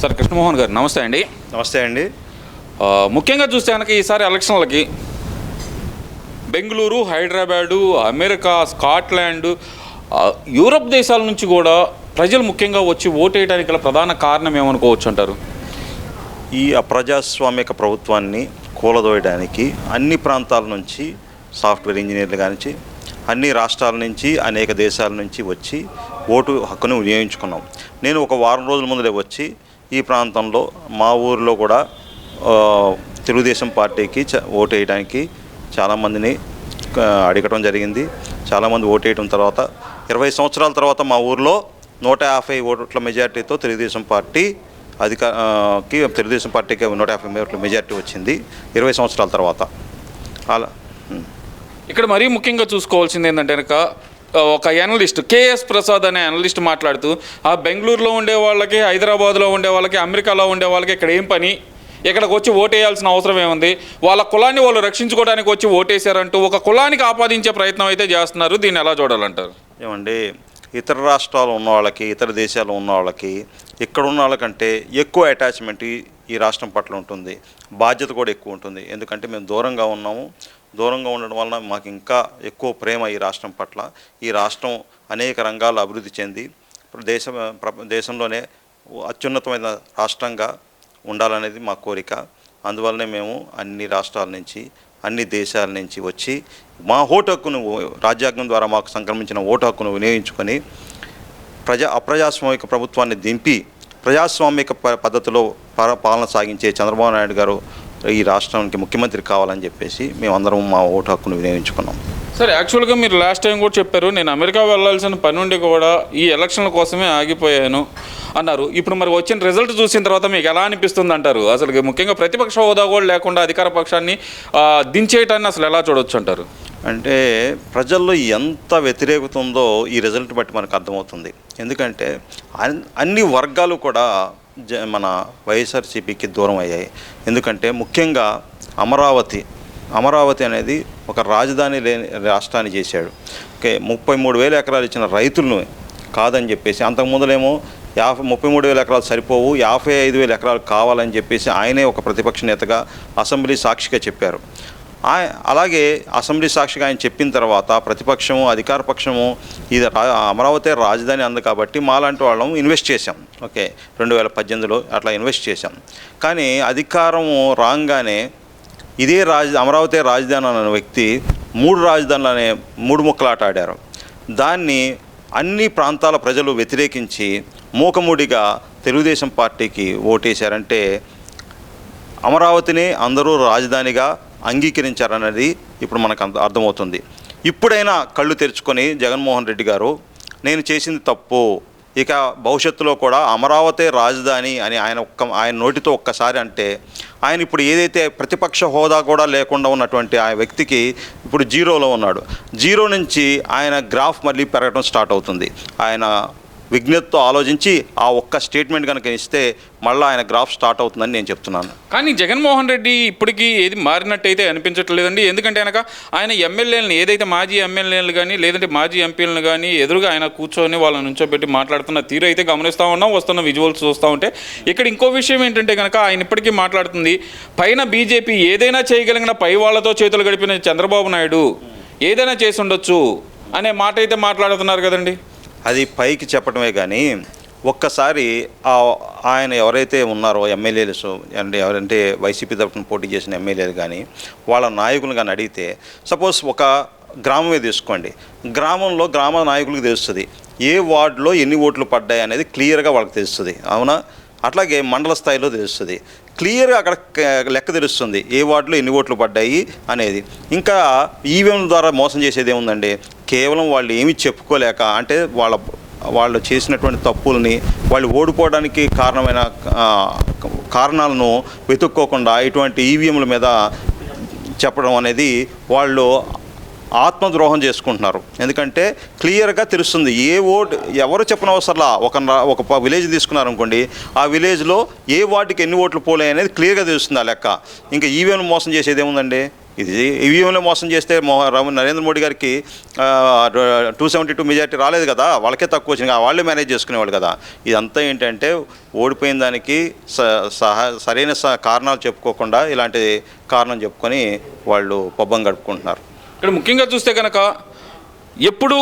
Sir Krishnamohan గారు నమస్తే అండి. నమస్తే అండి. ముఖ్యంగా చూస్తే కనుక ఈసారి ఎలక్షన్లకి Bengaluru Hyderabad America Scotland Europe దేశాల నుంచి కూడా ప్రజలు ముఖ్యంగా వచ్చి ఓటేయడానికి గల ప్రధాన కారణం ఏమనుకోవచ్చు అంటారు ఈ అప్రజాస్వామిక ప్రభుత్వాన్ని కూలదోయడానికి అన్ని ప్రాంతాల నుంచి సాఫ్ట్వేర్ ఇంజనీర్లు కానించి అన్ని రాష్ట్రాల నుంచి అనేక దేశాల నుంచి వచ్చి ఓటు హక్కును వినియోగించుకున్నాం. నేను ఒక వారం రోజుల ముందులే వచ్చి ఈ ప్రాంతంలో మా ఊరిలో కూడా తెలుగుదేశం పార్టీకి చ- ఓటు వేయడానికి చాలామందిని అడగటం జరిగింది. చాలామంది ఓటు వేయడం తర్వాత ఇరవై సంవత్సరాల తర్వాత మా ఊరిలో నూట యాభై ఓట్ల మెజార్టీతో తెలుగుదేశం పార్టీ అధికారకి తెలుగుదేశం పార్టీకి నూట యాభై ఓట్ల మెజార్టీ వచ్చింది ఇరవై సంవత్సరాల తర్వాత. అలా ఇక్కడ మరీ ముఖ్యంగా చూసుకోవాల్సింది ఏంటంటే కనుక ఒక అనలిస్ట్ కేఎస్ ప్రసాద్ అనే అనలిస్ట్ మాట్లాడుతూ ఆ బెంగళూరులో ఉండే వాళ్ళకి హైదరాబాద్లో ఉండే వాళ్ళకి అమెరికాలో ఉండే వాళ్ళకి ఇక్కడ ఏం పని? ఇక్కడికి వచ్చి ఓటేయాల్సిన అవసరం ఏముంది? వాళ్ళ కులాన్ని వాళ్ళు రక్షించుకోవడానికి వచ్చి ఓటేశారంటూ ఒక కులానికి ఆపాదించే ప్రయత్నం అయితే చేస్తున్నారు. దీన్ని ఎలా చూడాలంటారు? ఏమండి ఇతర రాష్ట్రాలు ఉన్న వాళ్ళకి ఇతర దేశాలు ఉన్న వాళ్ళకి ఇక్కడ ఉన్న వాళ్ళకంటే ఎక్కువ అటాచ్మెంట్ ఈ- రాష్ట్రం పట్ల ఉంటుంది. బాధ్యత కూడా ఎక్కువ ఉంటుంది. ఎందుకంటే మేము దూరంగా ఉన్నాము. దూరంగా ఉండడం వలన మాకు ఇంకా ఎక్కువ ప్రేమ ఈ రాష్ట్రం పట్ల. ఈ రాష్ట్రం అనేక రంగాల్లో అభివృద్ధి చెంది ఇప్పుడు దేశం దేశంలోనే అత్యున్నతమైన రాష్ట్రంగా ఉండాలనేది మా కోరిక. అందువల్లనే మేము అన్ని రాష్ట్రాల నుంచి అన్ని దేశాల నుంచి వచ్చి మా ఓటు హక్కును రాజ్యాంగం ద్వారా మాకు సంక్రమించిన ఓటు హక్కును వినియోగించుకొని ప్రజా అప్రజాస్వామిక ప్రభుత్వాన్ని దింపి ప్రజాస్వామిక పద్ధతిలో పాలన సాగించే చంద్రబాబు నాయుడు గారు ఈ రాష్ట్రానికి ముఖ్యమంత్రి కావాలని చెప్పేసి మేమందరం మా ఓటు హక్కును వినియోగించుకున్నాం. సరే యాక్చువల్గా మీరు లాస్ట్ టైం కూడా చెప్పారు నేను అమెరికా వెళ్ళాల్సిన పని ఉండి కూడా ఈ ఎలక్షన్ల కోసమే ఆగిపోయాను అన్నారు. ఇప్పుడు మరి వచ్చిన రిజల్ట్ చూసిన తర్వాత మీకు ఎలా అనిపిస్తుంది అంటారు? అసలు ముఖ్యంగా ప్రతిపక్ష హోదా కూడా లేకుండా అధికార పక్షాన్ని దించేయటాన్ని అసలు ఎలా చూడొచ్చు అంటారు? అంటే ప్రజల్లో ఎంత వ్యతిరేకత ఉందో ఈ రిజల్ట్ బట్టి మనకు అర్థమవుతుంది. ఎందుకంటే అన్- అన్ని వర్గాలు కూడా జ మన వైఎస్ఆర్సీపీకి దూరం అయ్యాయి. ఎందుకంటే ముఖ్యంగా అమరావతి అమరావతి అనేది ఒక రాజధాని లేని రాష్ట్రాన్ని చేశాడు. ఓకే ముప్పై మూడు వేల ఎకరాలు ఇచ్చిన రైతులను కాదని చెప్పేసి అంతకు ముందులేమో యాభై ముప్పై మూడు వేల ఎకరాలు సరిపోవు యాభై ఐదు వేల ఎకరాలు కావాలని చెప్పేసి ఆయనే ఒక ప్రతిపక్ష నేతగా అసెంబ్లీ సాక్షిగా చెప్పారు. అలాగే అసెంబ్లీ సాక్షిగా ఆయన చెప్పిన తర్వాత ప్రతిపక్షము అధికార పక్షము ఇది అమరావతి రాజధాని అంది కాబట్టి మాలాంటి వాళ్ళం ఇన్వెస్ట్ చేశాం. ఓకే రెండు వేల పద్దెనిమిదిలో అట్లా ఇన్వెస్ట్ చేశాం. కానీ అధికారము రాగానే ఇదే రాజ అమరావతి రాజధాని అనే వ్యక్తి మూడు రాజధానులు అనే మూడు ముక్కలాట ఆడారు. దాన్ని అన్ని ప్రాంతాల ప్రజలు వ్యతిరేకించి మూకముడిగా తెలుగుదేశం పార్టీకి ఓటేశారంటే అమరావతిని అందరూ రాజధానిగా అంగీకరించారన్నది ఇప్పుడు మనకు అంత అర్థమవుతుంది. ఇప్పుడైనా కళ్ళు తెరుచుకొని జగన్మోహన్ రెడ్డి గారు నేను చేసింది తప్పు ఇక భవిష్యత్తులో కూడా అమరావతి రాజధాని అని ఆయన ఒక్క ఆయన నోటితో ఒక్కసారి అంటే ఆయన ఇప్పుడు ఏదైతే ప్రతిపక్ష హోదా కూడా లేకుండా ఉన్నటువంటి ఆ వ్యక్తికి ఇప్పుడు జీరోలో ఉన్నాడు. జీరో నుంచి ఆయన గ్రాఫ్ మళ్ళీ పెరగడం స్టార్ట్ అవుతుంది. ఆయన విజ్ఞతతో ఆలోచించి ఆ ఒక్క స్టేట్మెంట్ కనుక ఇస్తే మళ్ళీ ఆయన గ్రాఫ్ స్టార్ట్ అవుతుందని నేను చెప్తున్నాను. కానీ జగన్మోహన్ రెడ్డి ఇప్పటికీ ఏది మారినట్టయితే అనిపించట్లేదండి. ఎందుకంటే కనుక ఆయన ఎమ్మెల్యేలను ఏదైతే మాజీ ఎమ్మెల్యేలు కానీ లేదంటే మాజీ ఎంపీలను కానీ ఎదురుగా ఆయన కూర్చొని వాళ్ళని నుంచోబెట్టి మాట్లాడుతున్న తీరు అయితే గమనిస్తూ ఉన్నాం వస్తున్న విజువల్స్ చూస్తూ ఉంటే. ఇక్కడ ఇంకో విషయం ఏంటంటే కనుక ఆయన ఇప్పటికీ మాట్లాడుతుంది పైన బీజేపీ ఏదైనా చేయగలిగిన పై వాళ్ళతో చేతులు గడిపిన చంద్రబాబు నాయుడు ఏదైనా చేసి ఉండొచ్చు అనే మాట అయితే మాట్లాడుతున్నారు కదండి. అది పైకి చెప్పడమే కానీ ఒక్కసారి ఆయన ఎవరైతే ఉన్నారో ఎమ్మెల్యేలు అంటే ఎవరంటే వైసీపీ తరఫున పోటీ చేసిన ఎమ్మెల్యేలు కానీ వాళ్ళ నాయకులు కానీ అడిగితే సపోజ్ ఒక గ్రామమే తీసుకోండి. గ్రామంలో గ్రామ నాయకులకు తెలుస్తుంది. ఏ వార్డులో ఎన్ని ఓట్లు పడ్డాయి అనేది క్లియర్గా వాళ్ళకి తెలుస్తుంది. అవునా? అట్లాగే మండల స్థాయిలో తెలుస్తుంది. క్లియర్గా అక్కడ లెక్క తెలుస్తుంది. ఏ వార్డులో ఎన్ని ఓట్లు పడ్డాయి అనేది. ఇంకా ఈవీఎం ద్వారా మోసం చేసేది ఏముందండి? కేవలం వాళ్ళు ఏమి చెప్పుకోలేక అంటే వాళ్ళ వాళ్ళు చేసినటువంటి తప్పుల్ని వాళ్ళు ఓడిపోవడానికి కారణమైన కారణాలను వెతుక్కోకుండా ఇటువంటి ఈవీఎంల మీద చెప్పడం అనేది వాళ్ళు ఆత్మద్రోహం చేసుకుంటున్నారు. ఎందుకంటే క్లియర్గా తెలుస్తుంది ఏ ఓటు ఎవరు చెప్పనవసరంలా ఒక ఒక విలేజ్ తీసుకున్నారనుకోండి ఆ విలేజ్లో ఏ వార్డుకి ఎన్ని ఓట్లు పోలే అనేది క్లియర్గా తెలుస్తుంది ఆ లెక్క. ఇంకా ఈవీఎం మోసం చేసేది ఏముందండి? ఇది ఈవీఎంలో మోసం చేస్తే నరేంద్ర మోడీ గారికి టూ సెవెంటీ టూ మెజార్టీ రాలేదు కదా వాళ్ళకే తక్కువ వచ్చింది వాళ్ళే మేనేజ్ చేసుకునేవాళ్ళు కదా. ఇదంతా ఏంటంటే ఓడిపోయిన దానికి స సహా సరైన స కారణాలు చెప్పుకోకుండా ఇలాంటి కారణం చెప్పుకొని వాళ్ళు పబ్బం గడుపుకుంటున్నారు. ఇక్కడ ముఖ్యంగా చూస్తే కనుక ఎప్పుడు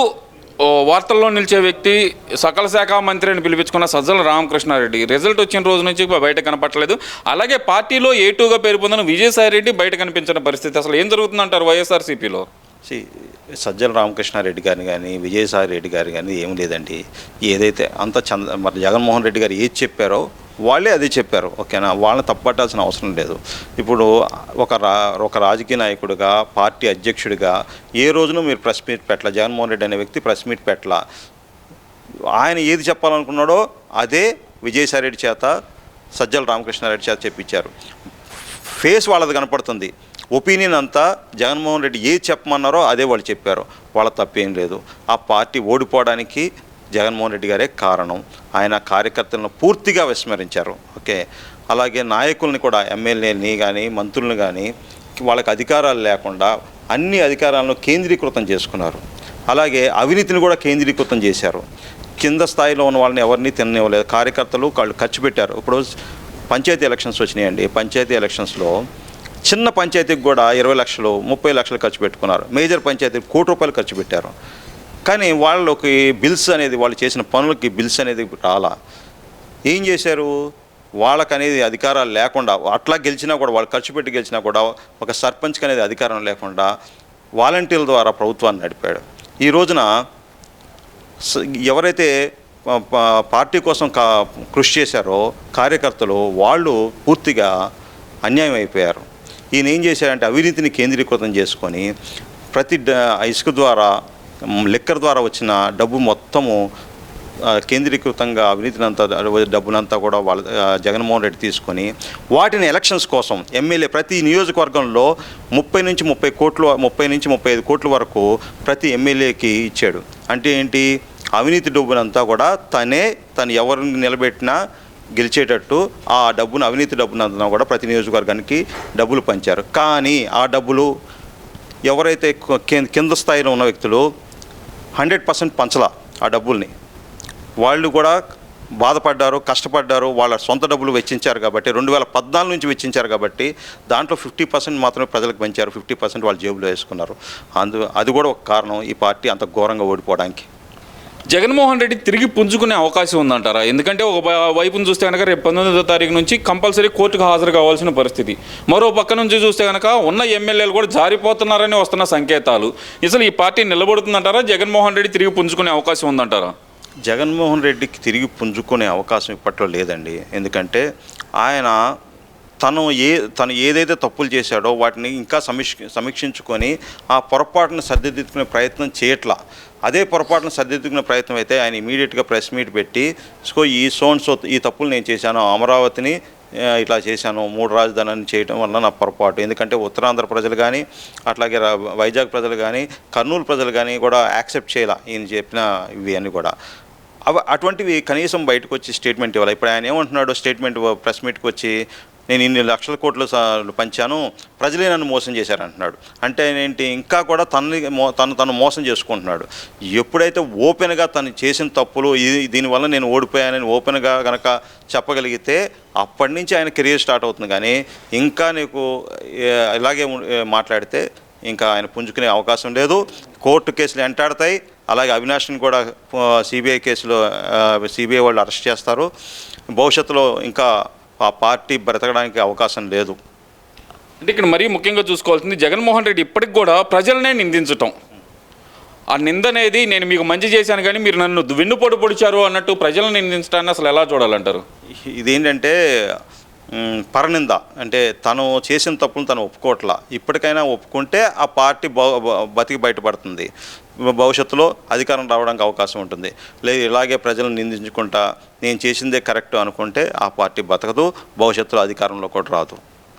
వార్తల్లో నిలిచే వ్యక్తి సకల శాఖ మంత్రి అని పిలిపించుకున్న సజ్జల రామకృష్ణారెడ్డి. రిజల్ట్ వచ్చిన రోజు నుంచి బయట కనపట్లేదు అలాగే పార్టీలో ఏ టూగా పేరు పొందిన విజయసాయి రెడ్డి బయట కనిపించిన పరిస్థితి. అసలు ఏం జరుగుతుందంటారు వైఎస్ఆర్సీపీలో? సజ్జల రామకృష్ణారెడ్డి గారిని కానీ విజయసాయి రెడ్డి గారి కానీ ఏం లేదండి. ఏదైతే అంత చంద మరి జగన్మోహన్ రెడ్డి గారు ఏది చెప్పారో వాళ్ళే అది చెప్పారు. ఓకేనా? వాళ్ళని తప్పట్టాల్సిన అవసరం లేదు. ఇప్పుడు ఒక రా ఒక రాజకీయ నాయకుడిగా పార్టీ అధ్యక్షుడిగా ఏ రోజున మీరు ప్రెస్ మీట్ పెట్టాల? జగన్మోహన్ రెడ్డి అనే వ్యక్తి ప్రెస్ మీట్ పెట్టాల? ఆయన ఏది చెప్పాలనుకున్నాడో అదే విజయసాయిరెడ్డి చేత సజ్జల రామకృష్ణారెడ్డి చేత చెప్పించారు. ఫేస్ వాళ్ళది కనపడుతుంది. ఒపీనియన్ అంతా జగన్మోహన్ రెడ్డి ఏది చెప్పమన్నారో అదే వాళ్ళు చెప్పారు. వాళ్ళ తప్పేం లేదు. ఆ పార్టీ ఓడిపోవడానికి జగన్మోహన్ రెడ్డి గారే కారణం. ఆయన కార్యకర్తలను పూర్తిగా విస్మరించారు. ఓకే. అలాగే నాయకుల్ని కూడా ఎమ్మెల్యేని కానీ మంత్రులను కానీ వాళ్ళకి అధికారాలు లేకుండా అన్ని అధికారాలను కేంద్రీకృతం చేసుకున్నారు. అలాగే అవినీతిని కూడా కేంద్రీకృతం చేశారు. కింద స్థాయిలో ఉన్న వాళ్ళని ఎవరిని తిననివ్వలేదు. కార్యకర్తలు వాళ్ళు ఖర్చు పెట్టారు. ఇప్పుడు పంచాయతీ ఎలక్షన్స్ వచ్చినాయండి. పంచాయతీ ఎలక్షన్స్లో చిన్న పంచాయతీకి కూడా ఇరవై లక్షలు ముప్పై లక్షలు ఖర్చు పెట్టుకున్నారు. మేజర్ పంచాయతీకి కోటి రూపాయలు ఖర్చు పెట్టారు. కానీ వాళ్ళకి బిల్స్ అనేది వాళ్ళు చేసిన పనులకి బిల్స్ అనేది రాలా. ఏం చేశారు? వాళ్ళకనేది అధికారాలు లేకుండా అట్లా గెలిచినా కూడా వాళ్ళు ఖర్చు పెట్టి గెలిచినా కూడా ఒక సర్పంచ్కి అనేది అధికారం లేకుండా వాలంటీర్ల ద్వారా ప్రభుత్వాన్ని నడిపాడు. ఈ రోజున స- ఎవరైతే పార్టీ కోసం కా కృషి చేశారో కార్యకర్తలు వాళ్ళు పూర్తిగా అన్యాయం అయిపోయారు. ఈయన ఏం చేశారంటే అవినీతిని కేంద్రీకృతం చేసుకొని ప్రతి ఇసుక ద్వారా లిక్కర్ ద్వారా వచ్చిన డబ్బు మొత్తము కేంద్రీకృతంగా అవినీతినంతా డబ్బునంతా కూడా వాళ్ళ జగన్మోహన్ రెడ్డి తీసుకొని వాటిని ఎలక్షన్స్ కోసం ఎమ్మెల్యే ప్రతి నియోజకవర్గంలో ముప్పై నుంచి ముప్పై కోట్లు ముప్పై నుంచి ముప్పై ఐదు కోట్ల వరకు ప్రతి ఎమ్మెల్యేకి ఇచ్చాడు. అంటే ఏంటి? అవినీతి డబ్బునంతా కూడా తనే తను ఎవరిని నిలబెట్టినా గెలిచేటట్టు ఆ డబ్బును అవినీతి డబ్బునంతా కూడా ప్రతి నియోజకవర్గానికి డబ్బులు పంచారు. కానీ ఆ డబ్బులు ఎవరైతే కింద స్థాయిలో ఉన్న వ్యక్తులు హండ్రెడ్ పర్సెంట్ పంచలా ఆ డబ్బుల్ని. వాళ్ళు కూడా బాధపడ్డారు కష్టపడ్డారు వాళ్ళ సొంత డబ్బులు వెచ్చించారు కాబట్టి రెండు వేల పద్నాలుగు నుంచి వెచ్చించారు కాబట్టి దాంట్లో ఫిఫ్టీ పర్సెంట్ మాత్రమే ప్రజలకు పెంచారు ఫిఫ్టీ పర్సెంట్ వాళ్ళ జేబులో వేసుకున్నారు. అందు అది కూడా ఒక కారణం ఈ పార్టీ అంత ఘోరంగా ఓడిపోవడానికి. జగన్మోహన్ రెడ్డి తిరిగి పుంజుకునే అవకాశం ఉందంటారా? ఎందుకంటే ఒక వైపును చూస్తే కనుక రేపు పంతొమ్మిదో తారీఖు నుంచి కంపల్సరీ కోర్టుకు హాజరు కావాల్సిన పరిస్థితి. మరో పక్క నుంచి చూస్తే కనుక ఉన్న ఎమ్మెల్యేలు కూడా జారిపోతున్నారని వస్తున్న సంకేతాలు. అసలు ఈ పార్టీ నిలబడుతుందంటారా? జగన్మోహన్ రెడ్డి తిరిగి పుంజుకునే అవకాశం ఉందంటారా? జగన్మోహన్ రెడ్డికి తిరిగి పుంజుకునే అవకాశం ఇప్పట్లో లేదండి. ఎందుకంటే ఆయన తను ఏ తను ఏదైతే తప్పులు చేశాడో వాటిని ఇంకా సమీక్ష సమీక్షించుకొని ఆ పొరపాటును సరిదిద్దుకునే ప్రయత్నం చేయట్లా. అదే పొరపాటును సరిదిద్దుకునే ప్రయత్నం అయితే ఆయన ఇమీడియట్గా ప్రెస్ మీట్ పెట్టి సో ఈ సోన్ సో ఈ తప్పులు నేను చేశాను అమరావతిని ఇట్లా చేశాను మూడు రాజధానిని చేయడం వల్ల నా పొరపాటు. ఎందుకంటే ఉత్తరాంధ్ర ప్రజలు కానీ అట్లాగే రా- వైజాగ్ ప్రజలు కానీ కర్నూలు ప్రజలు కానీ కూడా యాక్సెప్ట్ చేయాల ఈయన చెప్పిన ఇవి అన్నీ కూడా. అవి అటువంటివి కనీసం బయటకు వచ్చి స్టేట్మెంట్ ఇవ్వాలి? ఇప్పుడు ఆయన ఏమంటున్నాడు స్టేట్మెంట్ ప్రెస్ మీట్కి వచ్చి నేను ఇన్ని లక్షల కోట్లు పంచాను ప్రజలే నన్ను మోసం చేశారు అంటున్నాడు అంటే ఏంటి? ఇంకా కూడా తనని తను తను మోసం చేసుకుంటున్నాడు. ఎప్పుడైతే ఓపెన్గా తను చేసిన తప్పులు ఇది దీనివల్ల నేను ఓడిపోయానని ఓపెన్గా కనుక చెప్పగలిగితే అప్పటి నుంచి ఆయన కెరీర్ స్టార్ట్ అవుతుంది. కానీ ఇంకా నీకు ఇలాగే మాట్లాడితే ఇంకా ఆయన పుంజుకునే అవకాశం లేదు. కోర్టు కేసులు ఎంటాడతాయి. అలాగే అవినాష్ని కూడా సిబిఐ కేసులో సిబిఐ వాళ్ళు అరెస్ట్ చేస్తారు. భవిష్యత్తులో ఇంకా ఆ పార్టీ బ్రతకడానికి అవకాశం లేదు. అంటే ఇక్కడ మరీ ముఖ్యంగా చూసుకోవాల్సింది జగన్మోహన్ రెడ్డి ఇప్పటికి కూడా ప్రజలనే నిందించటం. ఆ నింద అనేది నేను మీకు మంచి చేశాను కానీ మీరు నన్ను వెన్నుపోటు పొడిచారు అన్నట్టు ప్రజలను నిందించడాన్ని అసలు ఎలా చూడాలంటారు? ఇదేంటంటే పరనింద. అంటే తను చేసిన తప్పును తను ఒప్పుకోవట్లా. ఇప్పటికైనా ఒప్పుకుంటే ఆ పార్టీ బ- బతికి బయటపడుతుంది. భవిష్యత్తులో అధికారం రావడానికి అవకాశం ఉంటుంది. లేదు ఇలాగే ప్రజలను నిందించుకుంటా నేను చేసిందే కరెక్ట్ అనుకుంటే ఆ పార్టీ బతకదు భవిష్యత్తులో అధికారంలో కూడా రాదు.